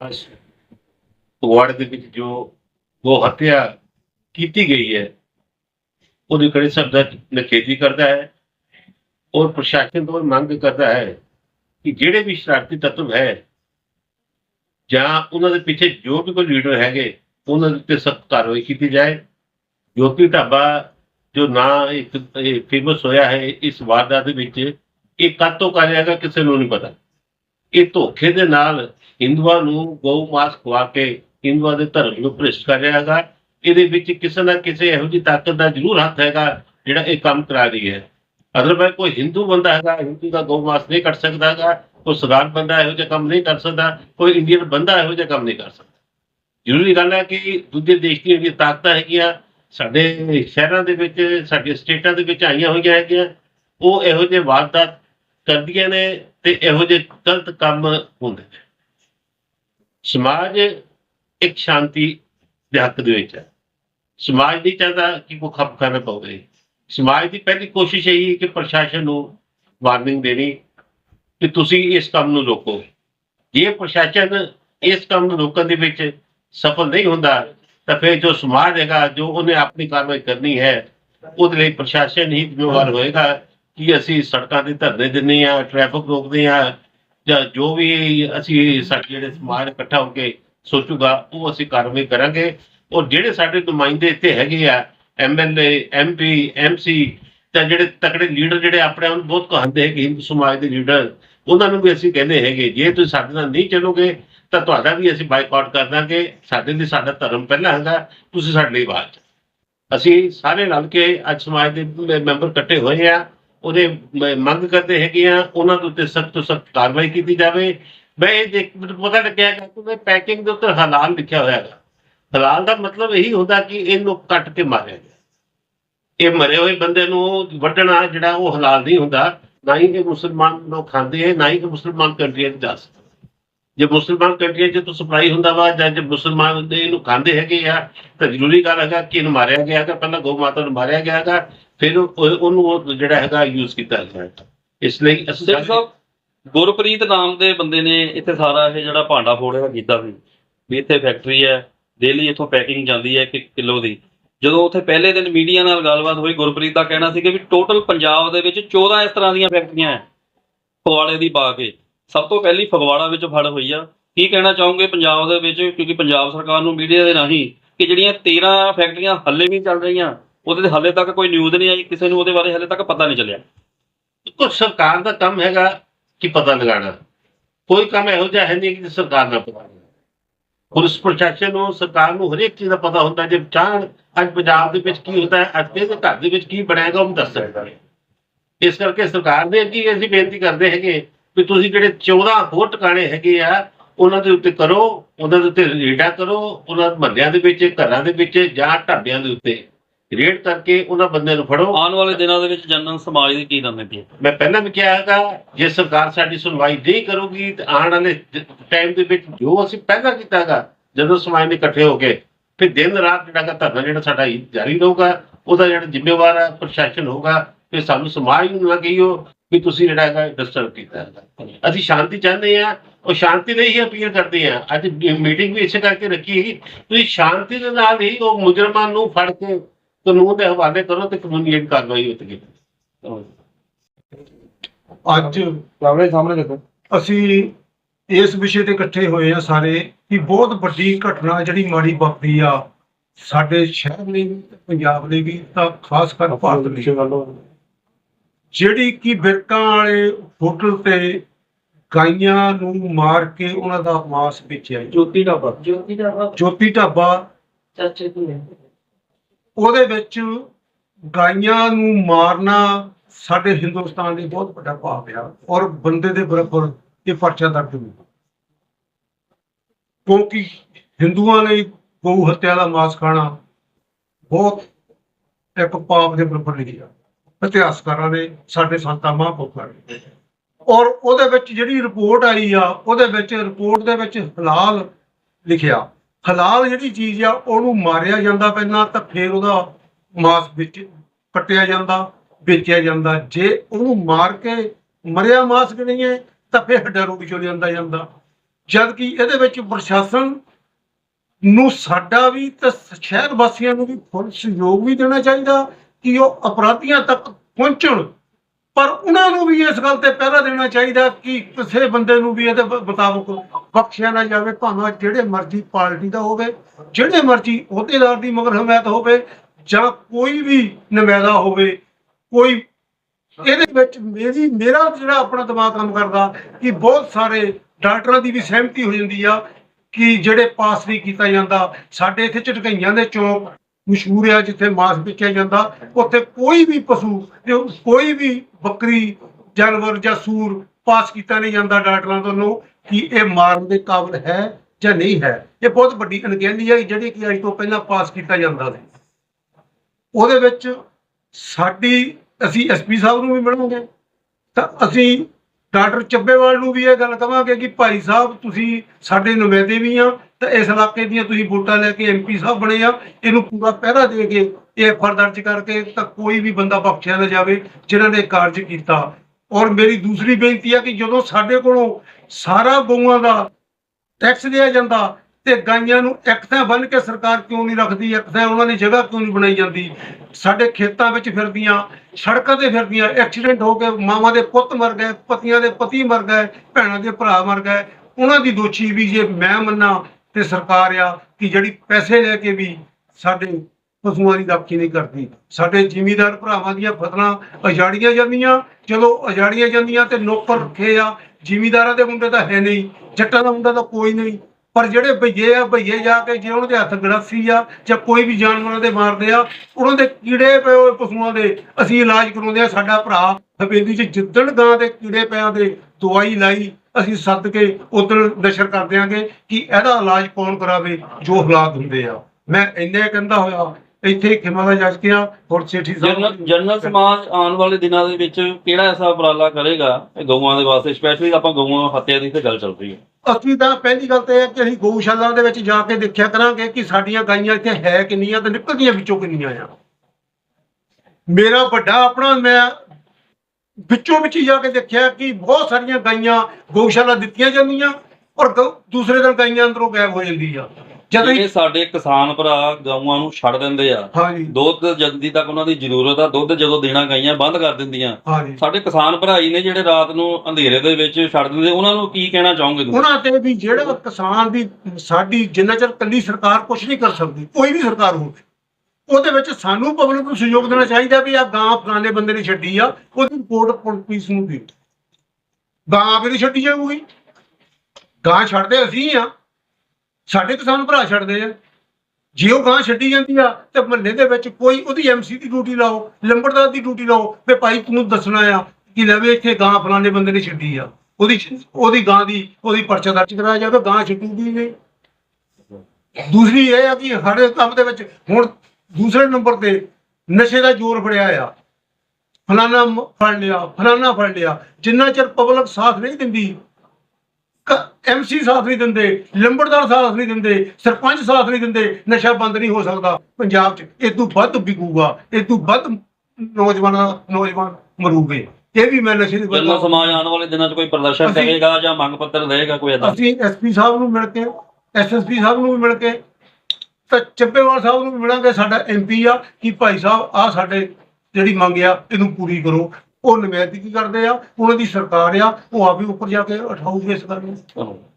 ਫਗਵਾੜੇ ਦੇ ਵਿੱਚ ਜੋ ਗੋ ਹੱਤਿਆ ਕੀਤੀ ਗਈ ਹੈ, ਉਹਦੇ ਕੜੇ ਸ਼ਬਦਾਂ 'ਚ ਨਿਖੇਧੀ ਕਰਦਾ ਹੈ ਔਰ ਪ੍ਰਸ਼ਾਸਨ ਤੋਂ ਮੰਗ ਕਰਦਾ ਹੈ ਕਿ ਜਿਹੜੇ ਵੀ ਸ਼ਰਾਰਤੀ ਤੱਤਵ ਹੈ ਜਾਂ ਉਹਨਾਂ ਦੇ ਪਿੱਛੇ ਜੋ ਵੀ ਕੋਈ ਲੀਡਰ ਹੈਗੇ, ਉਹਨਾਂ ਦੇ ਉੱਤੇ ਸਖਤ ਕਾਰਵਾਈ ਕੀਤੀ ਜਾਏ। ਜੋਤੀ ਢਾਬਾ ਜੋ ਨਾਂ ਇੱਕ ਫੇਮਸ ਹੋਇਆ ਹੈ, ਇਸ ਵਾਰਦਾਤ ਦੇ ਵਿੱਚ ਇਹ ਕਦ ਤੋਂ ਕਰ ਰਿਹਾਗਾ ਕਿਸੇ ਨੂੰ ਨਹੀਂ ਪਤਾ। ਇਹ ਧੋਖੇ ਦੇ ਨਾਲ ਹਿੰਦੂਆਂ ਨੂੰ ਗਊ ਮਾਸ ਖਵਾ ਕੇ ਹਿੰਦੂਆਂ ਦੇ ਧਰਮ ਨੂੰ ਭ੍ਰਿਸ਼ਟ ਕਰ ਰਿਹਾ ਹੈਗਾ। ਇਹਦੇ ਵਿੱਚ ਕਿਸੇ ਨਾ ਕਿਸੇ ਇਹੋ ਜਿਹੀ ਤਾਕਤ ਦਾ ਜ਼ਰੂਰ ਹੱਥ ਹੈਗਾ ਜਿਹੜਾ ਇਹ ਕੰਮ ਕਰਾ ਰਹੀ ਹੈ। ਅਦਰਵਾਇਜ਼ ਕੋਈ ਹਿੰਦੂ ਬੰਦਾ ਹੈਗਾ, ਹਿੰਦੂ ਦਾ ਗਊ ਮਾਸ ਨਹੀਂ ਕੱਟ ਸਕਦਾ ਹੈਗਾ, ਕੋਈ ਸਧਾਰਨ ਬੰਦਾ ਇਹੋ ਜਿਹਾ ਕੰਮ ਨਹੀਂ ਕਰ ਸਕਦਾ, ਕੋਈ ਇੰਡੀਅਨ ਬੰਦਾ ਇਹੋ ਜਿਹਾ ਕੰਮ ਨਹੀਂ ਕਰ ਸਕਦਾ। ਜ਼ਰੂਰੀ ਗੱਲ ਹੈ ਕਿ ਦੂਜੇ ਦੇਸ਼ ਦੀਆਂ ਜਿਹੜੀਆਂ ਤਾਕਤਾਂ ਹੈਗੀਆਂ, ਸਾਡੇ ਸ਼ਹਿਰਾਂ ਦੇ ਵਿੱਚ, ਸਾਡੇ ਸਟੇਟਾਂ ਦੇ ਵਿੱਚ ਆਈਆਂ ਹੋਈਆਂ ਹੈਗੀਆਂ, ਉਹ ਇਹੋ ਜਿਹੇ ਵਾਰਦਾਤ ਕਰਦੀਆਂ ਨੇ ਤੇ ਇਹੋ ਜਿਹੇ ਗਲਤ ਕੰਮ ਹੁੰਦੇ ਨੇ। ਸਮਾਜ ਇੱਕ ਸ਼ਾਂਤੀ ਦੇ ਹੱਕ ਦੇ ਵਿੱਚ ਹੈ। ਸਮਾਜ ਨਹੀਂ ਚਾਹਦਾ ਕਿ ਕੋਈ ਖੱਪ ਖਾਨਾ ਪਵੇ। ਸਮਾਜ ਦੀ ਪਹਿਲੀ ਕੋਸ਼ਿਸ਼ ਇਹੀ ਹੈ ਕਿ ਪ੍ਰਸ਼ਾਸਨ ਨੂੰ ਵਾਰਨਿੰਗ ਦੇਣੀ ਕਿ ਤੁਸੀਂ ਇਸ ਕੰਮ ਨੂੰ ਰੋਕੋ। ਜੇ ਪ੍ਰਸ਼ਾਸਨ ਇਸ ਕੰਮ ਨੂੰ ਰੋਕਣ ਦੇ ਵਿੱਚ ਸਫਲ ਨਹੀਂ ਹੁੰਦਾ, ਤਾਂ ਫਿਰ ਜੋ ਸਮਾਜ ਹੈਗਾ, ਜੋ ਉਹਨੇ ਆਪਣੀ ਕਾਰਵਾਈ ਕਰਨੀ ਹੈ, ਉਹਦੇ ਲਈ ਪ੍ਰਸ਼ਾਸਨ ਹੀ ਜ਼ਿੰਮੇਵਾਰ ਹੋਏਗਾ। ਕਿ ਅਸੀਂ ਸੜਕਾਂ ਦੇ ਧਰਨੇ ਦਿੰਦੇ ਆ ਟ੍ਰੈਫਿਕ ਰੋਕਦੇ ਆ ਜਾਂ ਜੋ ਵੀ ਅਸੀਂ ਸਾਡੇ ਜਿਹੜੇ ਸਮਾਜ ਇਕੱਠਾ ਹੋ ਕੇ ਸੋਚੂਗਾ, ਉਹ ਅਸੀਂ ਕਾਰਵਾਈ ਕਰਾਂਗੇ। ਔਰ ਜਿਹੜੇ ਸਾਡੇ ਨੁਮਾਇੰਦੇ ਇੱਥੇ ਹੈਗੇ ਆ ਐਮਐਲਏ ਐਮਪੀ ਐਮਸੀ ਤਾਂ ਜਿਹੜੇ ਤਕੜੇ ਲੀਡਰ ਜਿਹੜੇ ਆਪਣੇ ਆਪ ਨੂੰ ਬਹੁਤ ਕਹਾਂਦੇ ਹੈਗੇ, ਹਿੰਦੂ ਸਮਾਜ ਦੇ ਲੀਡਰ, ਉਹਨਾਂ ਨੂੰ ਵੀ ਅਸੀਂ ਕਹਿੰਦੇ ਹੈਗੇ, ਜੇ ਤੁਸੀਂ ਸਾਡੇ ਨਾਲ ਨਹੀਂ ਚੱਲੋਗੇ, ਤਾਂ ਤੁਹਾਡਾ ਵੀ ਅਸੀਂ ਬਾਈਕਾਟ ਕਰ ਦਾਂਗੇ। ਸਾਡੇ ਲਈ ਸਾਡਾ ਧਰਮ ਪਹਿਲਾਂ ਹੈਗਾ, ਤੁਸੀਂ ਸਾਡੇ ਲਈ ਬਾਅਦ ਅਸੀਂ ਸਾਰੇ ਰਲ ਕੇ ਅੱਜ ਸਮਾਜ ਦੇ ਮੈਂਬਰ ਇਕੱਠੇ ਹੋਏ ਆ। ਉਹਦੇ ਮੰਗ ਕਰਦੇ ਹੈਗੇ ਆ, ਉਹਨਾਂ ਦੇ ਉੱਤੇ ਸਖਤ ਤੋਂ ਸਖਤ ਕਾਰਵਾਈ ਕੀਤੀ ਜਾਵੇ। ਮੈਂ ਇਹ ਦੇਖ ਪਤਾ ਲੱਗਿਆ ਕਿ ਉਹਦੇ ਪੈਕਿੰਗ ਦੇ ਉੱਤੇ ਹਲਾਲ ਲਿਖਿਆ ਹੋਇਆ ਹੈਗਾ। ਹਲਾਲ ਦਾ ਮਤਲਬ ਇਹੀ ਹੁੰਦਾ ਕਿ ਇਹਨੂੰ ਕੱਟ ਕੇ ਮਾਰਿਆ ਗਿਆ। ਇਹ ਮਰੇ ਹੋਏ ਬੰਦੇ ਨੂੰ ਵੱਢਣਾ ਜਿਹੜਾ ਉਹ ਹਲਾਲ ਨਹੀਂ ਹੁੰਦਾ। ਨਾ ਹੀ ਇਹ ਮੁਸਲਮਾਨ ਲੋਕ ਖਾਂਦੇ ਹੈ ਨਾ ਹੀ ਇਹ ਮੁਸਲਮਾਨ ਕੰਟਰੀਆਂ 'ਚ ਜਾ ਸਕਦਾ। ਜੇ ਮੁਸਲਮਾਨ ਕੰਟਰੀਆਂ 'ਚ ਤੋਂ ਸਪਲਾਈ ਹੁੰਦਾ ਵਾ, ਜਾਂ ਜੇ ਮੁਸਲਮਾਨ ਦੇ ਇਹਨੂੰ ਖਾਂਦੇ ਹੈਗੇ ਆ, ਤਾਂ ਜ਼ਰੂਰੀ ਗੱਲ ਹੈਗਾ ਕਿ ਇਹਨੂੰ ਮਾਰਿਆ ਗਿਆ ਹੈਗਾ, ਪਹਿਲਾਂ ਗਊ ਮਾਤਾ ਨੂੰ ਮਾਰਿਆ ਗਿਆ ਹੈਗਾ। ਫਿਰ ਉਹ- ਉਹਨੂੰ ਉਹ ਜਿਹੜਾ ਹੈਗਾ ਯੂਜ਼ ਕੀਤਾ ਗਿਆ ਇਸ ਲਈ ਅਸੀਂ ਸਾਹਿਬ ਗੁਰਪ੍ਰੀਤ ਨਾਮ ਦੇ ਬੰਦੇ ਨੇ ਇੱਥੇ ਸਾਰਾ ਇਹ ਜਿਹੜਾ ਭਾਂਡਾ ਫੋੜਿਆ ਕੀਤਾ ਸੀ ਵੀ ਇੱਥੇ ਫੈਕਟਰੀ ਹੈ ਡੇਲੀ ਇੱਥੋਂ ਪੈਕਿੰਗ ਜਾਂਦੀ ਹੈ 1 ਕਿਲੋ ਦੀ। ਜਦੋਂ ਉੱਥੇ ਪਹਿਲੇ ਦਿਨ ਮੀਡੀਆ ਨਾਲ ਗੱਲਬਾਤ ਹੋਈ ਗੁਰਪ੍ਰੀਤ ਦਾ ਕਹਿਣਾ ਸੀ ਕਿ ਵੀ ਟੋਟਲ ਪੰਜਾਬ ਦੇ ਵਿੱਚ 14 ਇਸ ਤਰ੍ਹਾਂ ਦੀਆਂ ਫੈਕਟਰੀਆਂ ਹੈ ਫਗਵਾੜੇ ਦੀ ਪਾ ਕੇ। ਸਭ ਤੋਂ ਪਹਿਲੀ ਫਗਵਾੜਾ ਵਿੱਚ ਫੜ ਹੋਈ ਆ। ਕੀ ਕਹਿਣਾ ਚਾਹੋਗੇ ਪੰਜਾਬ ਦੇ ਵਿੱਚ? ਕਿਉਂਕਿ ਪੰਜਾਬ ਸਰਕਾਰ ਨੂੰ ਮੀਡੀਆ ਦੇ ਰਾਹੀਂ ਕਿ ਜਿਹੜੀਆਂ 13 ਫੈਕਟਰੀਆਂ ਹੱਲੇ ਵੀ ਚੱਲ ਰਹੀਆਂ ਉਹਦੇ ਤੇ ਹਾਲੇ ਤੱਕ ਕੋਈ ਨਿਊਜ਼ ਨਹੀਂ ਆਈ, ਕਿਸੇ ਨੂੰ ਉਹਦੇ ਬਾਰੇ ਹੱਲੇ ਤੱਕ ਪਤਾ ਨਹੀਂ ਚੱਲਿਆ। ਕੁਝ ਸਰਕਾਰ ਦਾ ਕੰਮ ਹੈਗਾ ਕਿ ਪਤਾ ਲਗਾਉਣਾ ਕੋਈ ਕੰਮ ਇਹੋ ਜਿਹਾ ਹੈ ਨਹੀਂ ਕਿ ਸਰਕਾਰ ਨਾ ਪਤਾ ਪੁਲਿਸ ਪ੍ਰਸ਼ਾਸਨ ਨੂੰ, ਸਰਕਾਰ ਨੂੰ ਹਰੇਕ ਚੀਜ਼ ਦਾ ਪਤਾ ਹੁੰਦਾ, ਜੇ ਚਾਹਣ ਅੱਜ ਪੰਜਾਬ ਦੇ ਵਿੱਚ ਕੀ ਹੁੰਦਾ ਹੈ, ਅੱਜ ਦੇ ਘਰ ਦੇ ਵਿੱਚ ਕੀ ਬਣਾਏਗਾ ਉਹ ਦੱਸ ਸਕਦਾ ਇਸ ਕਰਕੇ ਸਰਕਾਰ ਦੇ ਅੱਗੇ ਅਸੀਂ ਬੇਨਤੀ ਕਰਦੇ ਹੈਗੇ ਵੀ ਤੁਸੀਂ ਜਿਹੜੇ 14 ਹੋਰ ਟਿਕਾਣੇ ਹੈਗੇ ਆ, ਉਹਨਾਂ ਦੇ ਉੱਤੇ ਕਰੋ, ਉਹਨਾਂ ਦੇ ਉੱਤੇ ਰੇਡਾਂ ਕਰੋ, ਉਹਨਾਂ ਮਹੱਲਿਆਂ ਦੇ ਵਿੱਚ, ਘਰਾਂ ਦੇ ਵਿੱਚ ਜਾਂ ਢਾਬਿਆਂ ਦੇ ਉੱਤੇ। ਰੇਡ ਕਰਕੇ ਉਹਨਾਂ ਬੰਦਿਆਂ ਨੂੰ ਫੜੋ। ਆਉਣ ਵਾਲੇ ਦਿਨਾਂ ਦੇ ਵਿੱਚ ਜਨਰਲ ਸਮਾਜ ਦੀ ਕੀ ਰਣਨੀਤੀ ਹੈ? ਮੈਂ ਪਹਿਲਾਂ ਵੀ ਕਿਹਾ ਹੈਗਾ ਜੇ ਸਰਕਾਰ ਸਾਡੀ ਸੁਣਵਾਈ ਨਹੀਂ ਕਰੂਗੀ ਤਾਂ ਆਉਣ ਵਾਲੇ ਟਾਈਮ ਦੇ ਵਿੱਚ ਜੋ ਅਸੀਂ ਪਹਿਲਾਂ ਕੀਤਾ ਹੈਗਾ ਜਦੋਂ ਸਮਾਜ ਨੇ ਇਕੱਠੇ ਹੋ ਕੇ ਫਿਰ ਦਿਨ ਰਾਤ ਜਿਹੜਾ ਹੈਗਾ ਧਰਨਾ ਜਿਹੜਾ ਸਾਡਾ ਜਾਰੀ ਰਹੂਗਾ ਉਹਦਾ ਜਿਹੜਾ ਜ਼ਿੰਮੇਵਾਰ ਹੈ ਪ੍ਰਸ਼ਾਸਨ ਹੋਊਗਾ ਕਿ ਸਾਨੂੰ ਸਮਾਜ ਨੂੰ ਨਾ ਕਹੀਓ ਕਿ ਤੁਸੀਂ ਜਿਹੜਾ ਹੈਗਾ ਡਿਸਟਰਬ ਕੀਤਾ ਹੈਗਾ। ਅਸੀਂ ਸ਼ਾਂਤੀ ਚਾਹੁੰਦੇ ਆ ਉਹ ਸ਼ਾਂਤੀ ਲਈ ਹੀ ਅਪੀਲ ਕਰਦੇ ਆ ਅੱਜ ਮੀਟਿੰਗ ਵੀ ਇਸੇ ਕਰਕੇ ਰੱਖੀ ਤੁਸੀਂ ਸ਼ਾਂਤੀ ਦੇ ਨਾਲ ਹੀ ਉਹ ਮੁਜਰਮਾਂ ਨੂੰ ਫੜ ਕੇ ਕਾਨੂੰਨ ਦੇ ਹਵਾਲੇ ਕਰੋ ਤੇ ਕਾਨੂੰਨੀ ਜਿਹੜੀ ਕਾਰਵਾਈ ਹੋਵੇਗੀ ਅੱਜ ਕੈਮਰੇ ਸਾਹਮਣੇ ਦੇਖੋ। ਅਸੀਂ ਇਸ ਵਿਸ਼ੇ ਤੇ ਇਕੱਠੇ ਹੋਏ ਆ ਸਾਰੇ ਕਿ ਬਹੁਤ ਵੱਡੀ ਘਟਨਾ ਜਿਹੜੀ ਮਾੜੀ ਵਾਪਰੀ ਆ ਸਾਡੇ ਸ਼ਹਿਰ ਲਈ ਪੰਜਾਬ ਲਈ ਵੀ ਤਾਂ ਖਾਸ ਕਰ ਭਾਰਤ ਲਈ। ਜਿਹੜੀ ਕਿ ਬਿਰਕਾਂ ਵਾਲੇ ਹੋਟਲ ਤੇ ਗਾਈਆਂ ਨੂੰ ਮਾਰ ਕੇ ਉਹਨਾਂ ਦਾ ਮਾਸ ਵੇਚਿਆ। ਜੋਤੀ ਢਾਬਾ। ਜੋਤੀ ਦਾ ਜੋਤੀ ਢਾਬਾ ਚਾਚੇ ਦੀ ਉਹਦੇ ਵਿੱਚ ਗਾਈਆਂ ਨੂੰ ਮਾਰਨਾ ਸਾਡੇ ਹਿੰਦੁਸਤਾਨ ਦੇ ਬਹੁਤ ਵੱਡਾ ਪਾਪ ਆ ਔਰ ਬੰਦੇ ਦੇ ਬਰਾਬਰ ਇਹ ਪਰਚਾ ਦਰਜ ਹੋਊ ਕਿਉਂਕਿ ਹਿੰਦੂਆਂ ਲਈ ਗਊ ਹੱਤਿਆ ਦਾ ਮਾਸ ਖਾਣਾ ਬਹੁਤ ਇੱਕ ਪਾਪ ਦੇ ਬਰਾਬਰ ਲਿਖਿਆ ਇਤਿਹਾਸਕਾਰਾਂ ਨੇ ਸਾਡੇ ਸੰਤਾਂ ਮਹਾਂਪੁਰਖਾਂ ਨੇ। ਔਰ ਉਹਦੇ ਵਿੱਚ ਜਿਹੜੀ ਰਿਪੋਰਟ ਆਈ ਆ, ਉਹਦੇ ਵਿੱਚ ਰਿਪੋਰਟ ਦੇ ਵਿੱਚ ਹਲਾਲ ਲਿਖਿਆ। ਹਲਾਲ ਜਿਹੜੀ ਚੀਜ਼ ਆ, ਉਹਨੂੰ ਮਾਰਿਆ ਜਾਂਦਾ ਪਹਿਲਾਂ ਤਾਂ ਫਿਰ ਉਹਦਾ ਮਾਸ ਵਿੱਚ ਕੱਟਿਆ ਜਾਂਦਾ, ਵੇਚਿਆ ਜਾਂਦਾ। ਜੇ ਉਹਨੂੰ ਮਾਰ ਕੇ ਮਰਿਆ ਮਾਸ ਕਿ ਨਹੀਂ ਹੈ, ਤਾਂ ਫਿਰ ਹੱਡਾ ਰੋਟੀ ਚੋਂ ਲਿਆਂਦਾ ਜਾਂਦਾ। ਜਦ ਕਿ ਇਹਦੇ ਵਿੱਚ ਪ੍ਰਸ਼ਾਸਨ ਨੂੰ ਸਾਡਾ ਵੀ ਤੇ ਸ਼ਹਿਰ ਵਾਸੀਆਂ ਨੂੰ ਵੀ ਫੁੱਲ ਸਹਿਯੋਗ ਵੀ ਦੇਣਾ ਚਾਹੀਦਾ ਕਿ ਉਹ ਅਪਰਾਧੀਆਂ ਤੱਕ ਪਹੁੰਚਣ। ਪਰ ਉਹਨਾਂ ਨੂੰ ਵੀ ਇਸ ਗੱਲ ਤੇ ਪਹਿਰਾ ਦੇਣਾ ਚਾਹੀਦਾ ਕਿ ਕਿਸੇ ਬੰਦੇ ਨੂੰ ਵੀ ਇਹਦੇ ਬ- ਮੁਤਾਬਕ ਬਖਸ਼ਿਆ ਨਾ ਜਾਵੇ, ਭਾਵੇਂ ਜਿਹੜੇ ਮਰਜ਼ੀ ਪਾਰਟੀ ਦਾ ਹੋਵੇ, ਜਿਹੜੇ ਮਰਜ਼ੀ ਅਹੁਦੇਦਾਰ ਦੀ ਮਗਰ ਹਮਾਇਤ ਹੋਵੇ, ਜਾਂ ਕੋਈ ਵੀ ਨੁਮਾਇੰਦਾ ਹੋਵੇ, ਕੋਈ ਇਹਦੇ ਵਿੱਚ ਮੇਰੀ, ਮੇਰਾ ਜਿਹੜਾ ਆਪਣਾ ਦਿਮਾਗ ਕੰਮ ਕਰਦਾ ਕਿ ਬਹੁਤ ਸਾਰੇ ਡਾਕਟਰਾਂ ਦੀ ਵੀ ਸਹਿਮਤੀ ਹੋ ਜਾਂਦੀ ਆ ਕਿ ਜਿਹੜੇ ਪਾਸ ਨਹੀਂ ਕੀਤਾ ਜਾਂਦਾ, ਸਾਡੇ ਇੱਥੇ ਝਟਕਈਆਂ ਦੇ ਚੌਂਕ ਮਸ਼ਹੂਰ ਆ ਜਿੱਥੇ ਮਾਸ ਵੇਚਿਆ ਜਾਂਦਾ, ਉੱਥੇ ਕੋਈ ਵੀ ਪਸ਼ੂ ਤੇ ਕੋਈ ਵੀ ਬੱਕਰੀ, ਜਾਨਵਰ ਜਾਂ ਸੂਰ ਪਾਸ ਕੀਤਾ ਨਹੀਂ ਜਾਂਦਾ ਡਾਕਟਰਾਂ ਵੱਲੋਂ ਕਿ ਇਹ ਮਾਰਨ ਦੇ ਕਾਬਿਲ ਹੈ ਜਾਂ ਨਹੀਂ ਹੈ। ਇਹ ਬਹੁਤ ਵੱਡੀ ਅਣਗਹਿਲੀ ਹੈ ਜਿਹੜੀ ਕਿ ਅੱਜ ਤੋਂ ਪਹਿਲਾਂ ਪਾਸ ਕੀਤਾ ਜਾਂਦਾ ਸੀ। ਉਹਦੇ ਵਿੱਚ ਸਾਡੀ, ਅਸੀਂ ਐਸਪੀ ਸਾਹਿਬ ਨੂੰ ਵੀ ਮਿਲਾਂਗੇ ਤਾਂ ਅਸੀਂ ਡਾਕਟਰ ਚੱਬੇਵਾਲ ਨੂੰ ਵੀ ਇਹ ਗੱਲ ਕਵਾਂਗੇ ਕਿ ਭਾਈ ਸਾਹਿਬ, ਤੁਸੀਂ ਸਾਡੇ ਨੁਮਾਇੰਦੇ ਵੀ ਆ, ਤਾਂ ਇਸ ਇਲਾਕੇ ਦੀਆਂ ਤੁਸੀਂ ਵੋਟਾਂ ਲੈ ਕੇ ਐਮਪੀ ਸਾਹਿਬ ਬਣੇ ਆ, ਇਹਨੂੰ ਪੂਰਾ ਪਹਿਰਾ ਦੇ ਕੇ ਇਹ ਫਰ ਦਰਜ ਕਰਕੇ ਤਾਂ ਕੋਈ ਵੀ ਬੰਦਾ ਬਖਸ਼ਿਆ ਨਾ ਜਾਵੇ ਜਿਨ੍ਹਾਂ ਨੇ ਕਾਰਜ ਕੀਤਾ। ਔਰ ਮੇਰੀ ਦੂਸਰੀ ਬੇਨਤੀ ਆ ਕਿ ਜਦੋਂ ਸਾਡੇ ਕੋਲੋਂ ਸਾਰਾ ਗਊਆਂ ਦਾ ਟੈਕਸ ਲਿਆ ਜਾਂਦਾ ਤੇ ਗਾਈਆਂ ਨੂੰ ਇੱਕ ਥਾਂ ਬੰਨ ਕੇ ਸਰਕਾਰ ਕਿਉਂ ਨਹੀਂ ਰੱਖਦੀ, ਇੱਕ ਥਾਂ ਉਹਨਾਂ ਦੀ ਜਗ੍ਹਾ ਕਿਉਂ ਨਹੀਂ ਬਣਾਈ ਜਾਂਦੀ? ਸਾਡੇ ਖੇਤਾਂ ਵਿੱਚ ਫਿਰਦੀਆਂ, ਸੜਕਾਂ ਤੇ ਫਿਰਦੀਆਂ ਐਕਸੀਡੈਂਟ ਹੋ ਕੇ ਮਾਵਾਂ ਦੇ ਪੁੱਤ ਮਰ ਗਏ, ਪਤੀਆਂ ਦੇ ਪਤੀ ਮਰ ਗਏ, ਭੈਣਾਂ ਦੇ ਭਰਾ ਮਰ ਗਏ, ਉਹਨਾਂ ਦੀ ਦੋਸ਼ੀ ਵੀ ਜੇ ਮੈਂ ਮੰਨਾਂ ਤੇ ਸਰਕਾਰ ਆ ਕਿ ਜਿਹੜੀ ਪੈਸੇ ਲੈ ਕੇ ਵੀ ਸਾਡੇ ਪਸ਼ੂਆਂ ਦੀ ਰਾਖੀ ਨਹੀਂ ਕਰਦੀ। ਸਾਡੇ ਜ਼ਿਮੀਦਾਰ ਭਰਾਵਾਂ ਦੀਆਂ ਫਸਲਾਂ ਅਜਾੜੀਆਂ ਜਾਂਦੀਆਂ, ਜਦੋਂ ਅਜਾੜੀਆਂ ਜਾਂਦੀਆਂ ਤੇ ਨੌਕਰ ਰੱਖੇ ਆ, ਜ਼ਿਮੀਦਾਰਾਂ ਦੇ ਮੁੰਡੇ ਤਾਂ ਹੈ ਨਹੀਂ, ਜੱਟਾਂ ਦਾ ਮੁੰਡਾ ਤਾਂ ਕੋਈ ਨਹੀਂ। ਪਰ ਜਿਹੜੇ ਭਈਏ ਆ, ਭਈਏ ਜਾ ਕੇ ਜੇ ਉਹਨਾਂ ਦੇ ਹੱਥ ਗੜਾਸੀ ਆ ਜਾਂ ਕੋਈ ਵੀ ਜਾਨਵਰਾਂ ਦੇ ਮਾਰਦੇ ਆ, ਉਹਨਾਂ ਦੇ ਕੀੜੇ ਪਏ ਹੋਏ ਪਸ਼ੂਆਂ ਦੇ, ਅਸੀਂ ਇਲਾਜ ਕਰਾਉਂਦੇ ਆ, ਸਾਡਾ ਭਰਾ ਹਵੇਲੀ 'ਚ ਜਿੱਦਣ ਗਾਂ ਦੇ ਕੀੜੇ ਪਿਆਂ ਦੇ ਦਵਾਈ ਲਾਈ, ਅਸੀਂ ਸੱਦ ਕੇ ਉਦੋਂ ਨਸ਼ਰ ਕਰ ਦਿਆਂਗੇ ਕਿ ਇਹਦਾ ਇਲਾਜ ਕੌਣ ਕਰਾਵੇ, ਜੋ ਹਾਲਾਤ ਹੁੰਦੇ ਆ। ਮੈਂ ਇੰਨੇ ਕਹਿੰਦਾ ਹੋਇਆ ਇੱਥੇ ਖਿਮਾ ਦਾ ਜੱਜ ਗਿਆ ਹੋਰ ਸੇਠੀ ਜਨਰਲ ਸਾਹਿਬ ਜਨਰਲ ਸਮਾਜ ਆਉਣ ਵਾਲੇ ਦਿਨਾਂ ਦੇ ਵਿੱਚ ਕਿਹੜਾ ਐਸਾ ਉਪਰਾਲਾ ਕਰੇਗਾ ਇਹ ਗਊਆਂ ਦੇ ਵਾਸਤੇ? ਸਪੈਸ਼ਲੀ ਆਪਾਂ ਗਊਆਂ ਹੱਤਿਆ ਦੀ ਤੇ ਗੱਲ ਚੱਲ ਰਹੀ ਹੈ। ਅਸੀਂ ਤਾਂ ਪਹਿਲੀ ਗੱਲ ਤਾਂ ਇਹ ਹੈ ਕਿ ਅਸੀਂ ਗਊਸ਼ਾਲਾ ਦੇ ਵਿੱਚ ਜਾ ਕੇ ਦੇਖਿਆ ਕਰਾਂਗੇ ਕਿ ਸਾਡੀਆਂ ਗਾਈਆਂ ਇੱਥੇ ਹੈ ਕਿੰਨੀਆਂ ਤੇ ਨਿਕਲਦੀਆਂ ਵਿੱਚੋਂ ਕਿੰਨੀਆਂ ਆ। ਮੇਰਾ ਵੱਡਾ ਆਪਣਾ ਮੈਂ ਵਿੱਚੋਂ ਵਿੱਚ ਜਾ ਕੇ ਦੇਖਿਆ ਕਿ ਬਹੁਤ ਸਾਰੀਆਂ ਗਾਈਆਂ ਗਊਸ਼ਾਲਾ ਦਿੱਤੀਆਂ ਜਾਂਦੀਆਂ ਔਰ ਦੂਸਰੇ ਦਿਨ ਗਾਈਆਂ ਅੰਦਰੋਂ ਗਾਇਬ ਹੋ ਜਾਂਦੀ ਆ। ਜਦੋਂ ਜਿਹੜੇ ਸਾਡੇ ਕਿਸਾਨ ਭਰਾ ਗਊਆਂ ਨੂੰ ਛੱਡ ਦਿੰਦੇ ਆ ਹਾਂਜੀ। ਦੁੱਧ ਜਲਦੀ ਤੱਕ ਉਹਨਾਂ ਦੀ ਜ਼ਰੂਰਤ ਆ ਦੁੱਧ ਜਦੋਂ ਦੇਣਾ ਗਾਈਆਂ ਬੰਦ ਕਰ ਦਿੰਦੀਆਂ। ਹਾਂਜੀ। ਸਾਡੇ ਕਿਸਾਨ ਭਰਾਈ ਨੇ ਜਿਹੜੇ ਰਾਤ ਨੂੰ ਅੰਧੇਰੇ ਦੇ ਵਿੱਚ ਛੱਡ ਦਿੰਦੇ ਉਹਨਾਂ ਨੂੰ ਕੀ ਕਹਿਣਾ ਚਾਹੋਗੇ ਤੁਸੀਂ? ਉਹਨਾਂ ਤੇ ਵੀ ਜਿਹੜਾ ਕਿਸਾਨ ਦੀ ਸਾਡੀ ਜਿੰਨਾ ਚਿਰ ਕੱਲੀ ਸਰਕਾਰ ਕੁਝ ਨਹੀਂ ਕਰ ਸਕਦੀ ਕੋਈ ਵੀ ਸਰਕਾਰ ਹੋਵੇ ਉਹਦੇ ਵਿੱਚ ਸਾਨੂੰ ਪਬਲਿਕ ਨੂੰ ਸਹਿਯੋਗ ਦੇਣਾ ਚਾਹੀਦਾ ਵੀ ਆ ਗਾਂ ਫਲਾਣੇ ਬੰਦੇ ਨੇ ਛੱਡੀ ਆ ਉਹਦੀ ਰਿਪੋਰਟ ਪੁਲਿਸ ਨੂੰ ਦਿਓ। ਗਾਂ ਵੀ ਛੱਡੀ ਜਾਊਗੀ। ਗਾਂ ਛੱਡਦੇ ਅਸੀਂ ਆ। ਸਾਡੇ ਕਿਸਾਨ ਭਰਾ ਛੱਡਦੇ ਆ। ਜੇ ਉਹ ਗਾਂ ਛੱਡੀ ਜਾਂਦੀ ਆ, ਤੇ ਮਹੱਲੇ ਦੇ ਵਿੱਚ ਕੋਈ ਉਹਦੀ ਐਮਸੀ ਦੀ ਡਿਊਟੀ ਲਾਓ, ਲੰਬੜਦਾਰ ਦੀ ਡਿਊਟੀ ਲਾਓ, ਵੀ ਭਾਈ ਤੂੰ ਦੱਸਣਾ ਆ ਕਿ ਲੈ ਵੀ ਇੱਥੇ ਗਾਂ ਫਲਾਣੇ ਬੰਦੇ ਨੇ ਛੱਡੀ ਆ। ਉਹਦੀ ਉਹਦੀ ਗਾਂ ਦੀ, ਉਹਦੀ ਪਰਚਾ ਦਰਜ ਕਰਾਇਆ ਜਾਵੇ ਗਾਂ ਛੱਡੂਗੀ ਨਹੀਂ ਦੂਸਰੀ ਇਹ ਆ ਕਿ ਹਰ ਕੰਮ ਦੇ ਵਿੱਚ ਹੁਣ ਦੂਸਰੇ ਨੰਬਰ ਤੇ ਨਸ਼ੇ ਦਾ ਜ਼ੋਰ ਫੜਿਆ ਆ। ਫਲਾਣਾ ਫੜ ਲਿਆ, ਫਲਾਣਾ ਫੜ ਲਿਆ। ਜਿੰਨਾ ਚਿਰ ਪਬਲਿਕ ਸਾਥ ਨਹੀਂ ਦਿੰਦੀ ਐਮਸੀ ਸਾਥ ਨਹੀਂ ਦਿੰਦੇ ਲੰਬੜਦਾਰ ਸਾਥ ਨਹੀਂ ਦਿੰਦੇ ਸਰਪੰਚ ਸਾਥ ਨਹੀਂ ਦਿੰਦੇ ਨਸ਼ਾ ਬੰਦ ਨਹੀਂ ਹੋ ਸਕਦਾ। ਪੰਜਾਬ 'ਚ ਇਹ ਤੋਂ ਵੱਧ ਵਿਕੂਗਾ ਇਹ ਤੋਂ ਵੱਧ ਨੌਜਵਾਨਾਂ ਨੌਜਵਾਨ ਮਰੂਗੇ। ਇਹ ਵੀ ਮੈਂ ਨਸ਼ੇ ਦੀ ਵਜ੍ਹਾ ਸਮਾਜ ਆਉਣ ਵਾਲੇ ਦਿਨਾਂ 'ਚ ਕੋਈ ਪ੍ਰਦਰਸ਼ਨ ਕਰੇਗਾ ਜਾਂ ਮੰਗ ਪੱਤਰ ਦੇਗਾ ਕੋਈ ਏਦਾਂ? ਅਸੀਂ ਐਸਪੀ ਸਾਹਿਬ ਨੂੰ ਮਿਲ ਕੇ ਐਸਐਸਪੀ ਸਾਹਿਬ ਨੂੰ ਵੀ ਮਿਲ ਕੇ ਤਾਂ ਚੱਬੇਵਾਲ ਸਾਹਿਬ ਨੂੰ ਵੀ ਮਿਲਾਂਗੇ ਸਾਡਾ ਐਮਪੀ ਆ ਕਿ ਭਾਈ ਸਾਹਿਬ ਆ ਸਾਡੇ ਜਿਹੜੀ ਮੰਗ ਆ ਇਹਨੂੰ ਪੂਰੀ ਕਰੋ। ਉਹ ਨਮਾਇੰਦਗੀ ਕਰਦੇ ਆ ਉਹਨਾਂ ਦੀ ਸਰਕਾਰ ਆ, ਉਹ ਆਪ ਆਪੇ ਉੱਪਰ ਜਾ ਕੇ ਉਠਾਊਗੀ ਇਸ ਗੱਲ ਨੂੰ।